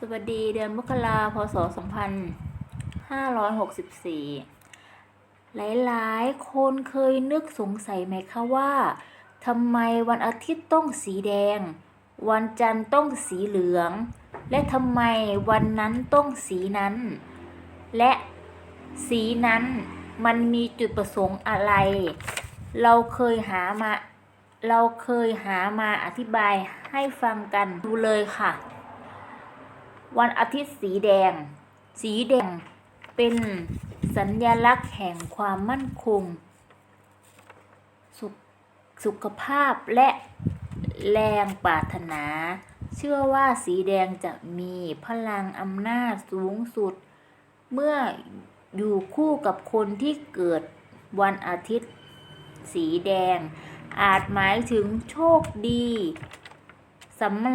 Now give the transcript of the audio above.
สวัสดีเดือนมกราพศ 2564 หลายๆ คนเคยนึกสงสัยไหมคะว่าทำไมวันอาทิตย์ต้องสีแดง วันจันทร์ต้องสีเหลือง และทำไมวันนั้นต้องสีนั้น และสีนั้นมันมีจุดประสงค์อะไร เราเคยหามา เราเคยหามาอธิบายให้ฟังกันดูเลยค่ะ วันอาทิตย์สีแดง สีแดง เป็นสัญลักษณ์แห่งความมั่นคง สุขสุขภาพและแรงปรารถนา เชื่อว่าสีแดงจะมีพลังอำนาจสูงสุด เมื่ออยู่คู่กับคนที่เกิดวันอาทิตย์ สีแดง อาจหมายถึงโชคดีสำหรับ